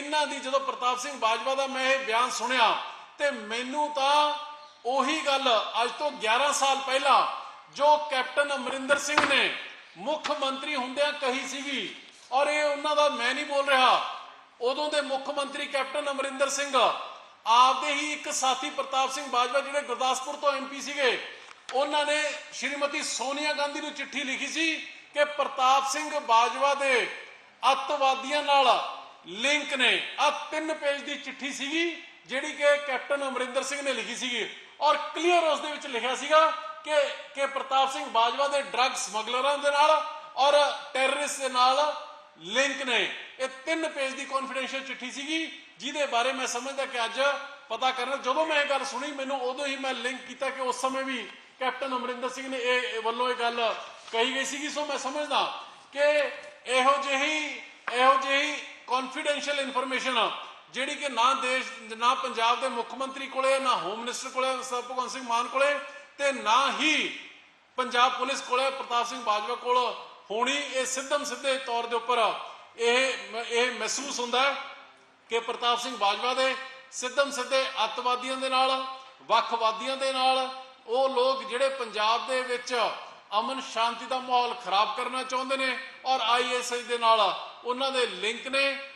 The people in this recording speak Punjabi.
ਇਹਨਾਂ ਦੀ ਜਦੋਂ ਪ੍ਰਤਾਪ ਸਿੰਘ ਬਾਜਵਾ ਦਾ ਮੈਂ ਇਹ ਬਿਆਨ ਸੁਣਿਆ ਤੇ ਮੈਨੂੰ ਤਾਂ ਉਹੀ ਗੱਲ ਅੱਜ ਤੋਂ 11 ਸਾਲ ਪਹਿਲਾਂ ਜੋ ਕੈਪਟਨ ਅਮਰਿੰਦਰ ਸਿੰਘ ਨੇ ਮੁੱਖ ਮੰਤਰੀ ਹੁੰਦਿਆਂ ਕਹੀ ਸੀਗੀ ਔਰ ਇਹ ਉਹਨਾਂ ਦਾ ਮੈਂ ਨਹੀਂ ਬੋਲ ਰਿਹਾ, ਉਦੋਂ ਦੇ ਮੁੱਖ ਮੰਤਰੀ ਕੈਪਟਨ ਅਮਰਿੰਦਰ ਸਿੰਘ ਆਪਦੇ ਹੀ ਇੱਕ ਸਾਥੀ ਪ੍ਰਤਾਪ ਸਿੰਘ ਬਾਜਵਾ ਜਿਹੜੇ ਗੁਰਦਾਸਪੁਰ ਤੋਂ ਐਮਪੀ ਸੀਗੇ, ਉਹਨਾਂ ਨੇ ਸ਼੍ਰੀਮਤੀ ਸੋਨੀਆ ਗਾਂਧੀ ਨੂੰ ਚਿੱਠੀ ਲਿਖੀ ਸੀ ਕਿ ਪ੍ਰਤਾਪ ਸਿੰਘ ਬਾਜਵਾ ਦੇ ਅੱਤਵਾਦੀਆਂ ਨਾਲ ਲਿੰਕ ਨੇ। ਆ ਤਿੰਨ ਪੇਜ ਦੀ ਚਿੱਠੀ ਸੀਗੀ, ਜਿਹੜੀ ਕਿ ਕੈਪਟਨ ਅਮਰਿੰਦਰ ਸਿੰਘ ਨੇ ਲਿਖੀ ਸੀਗੀ। ਔਰ ਕਲੀਅਰ ਉਸ ਦੇ ਵਿੱਚ ਲਿਖਿਆ ਸੀਗਾ ਕਿ ਕਿ ਪ੍ਰਤਾਪ ਸਿੰਘ ਬਾਜਵਾ ਦੇ ਡਰੱਗ ਸਮਗਲਰਾਂ ਦੇ ਨਾਲ ਔਰ ਟੈਰਰਿਸਟ ਦੇ ਨਾਲ ਲਿੰਕ ਨੇ। ਇਹ ਤਿੰਨ ਪੇਜ ਦੀ ਕੌਨਫੀਡੈਂਸ਼ੀਅਲ ਚਿੱਠੀ ਸੀਗੀ, ਜਿਹਦੇ ਬਾਰੇ ਮੈਂ ਸਮਝਦਾ ਕਿ ਅੱਜ ਪਤਾ ਕਰਨਾ, ਜਦੋਂ ਮੈਂ ਇਹ ਗੱਲ ਸੁਣੀ, ਮੈਨੂੰ ਉਦੋਂ ਹੀ ਮੈਂ ਲਿੰਕ ਕੀਤਾ ਕਿ ਉਸ ਸਮੇਂ ਵੀ ਕੈਪਟਨ ਅਮਰਿੰਦਰ ਸਿੰਘ ਨੇ ਇਹ ਵੱਲੋਂ ਇਹ ਗੱਲ ਕਹੀ ਗਈ ਸੀਗੀ। ਸੋ ਮੈਂ ਸਮਝਦਾ ਕਿ ਇਹੋ ਜਿਹੀ ਕੌਨਫੀਡੈਂਸ਼ੀਅਲ ਇਨਫੋਰਮੇਸ਼ਨ ਜਿਹੜੀ ਕਿ ਨਾ ਦੇਸ਼, ਨਾ ਪੰਜਾਬ ਦੇ ਮੁੱਖ ਮੰਤਰੀ ਕੋਲੇ, ਨਾ ਹੋਮ ਮਿਨਿਸਟਰ ਕੋਲੇ, ਸਰ ਭਗਵੰਤ ਸਿੰਘ ਮਾਨ ਕੋਲੇ, ਤੇ ਨਾ ਹੀ ਪੰਜਾਬ ਪੁਲਿਸ ਕੋਲੇ ਪ੍ਰਤਾਪ ਸਿੰਘ ਬਾਜਵਾ ਕੋਲ ਹੋਣੀ ਇਹ ਸਿੱਧਮ ਸਿੱਧੇ ਤੌਰ ਦੇ ਉੱਪਰ ਇਹ ਇਹ ਮਹਿਸੂਸ ਹੁੰਦਾ ਕਿ ਪ੍ਰਤਾਪ ਸਿੰਘ ਬਾਜਵਾ ਦੇ ਸਿੱਧਮ ਸਿੱਧੇ ਅੱਤਵਾਦੀਆਂ ਦੇ ਨਾਲ, ਵੱਖਵਾਦੀਆਂ ਦੇ ਨਾਲ, ਉਹ ਲੋਕ ਜਿਹੜੇ ਪੰਜਾਬ ਦੇ ਵਿੱਚ ਅਮਨ ਸ਼ਾਂਤੀ ਦਾ ਮਾਹੌਲ ਖਰਾਬ ਕਰਨਾ ਚਾਹੁੰਦੇ ਨੇ ਔਰ ਆਈਐਸਆਈ ਦੇ ਨਾਲ ਉਹਨਾਂ ਦੇ ਲਿੰਕ ਨੇ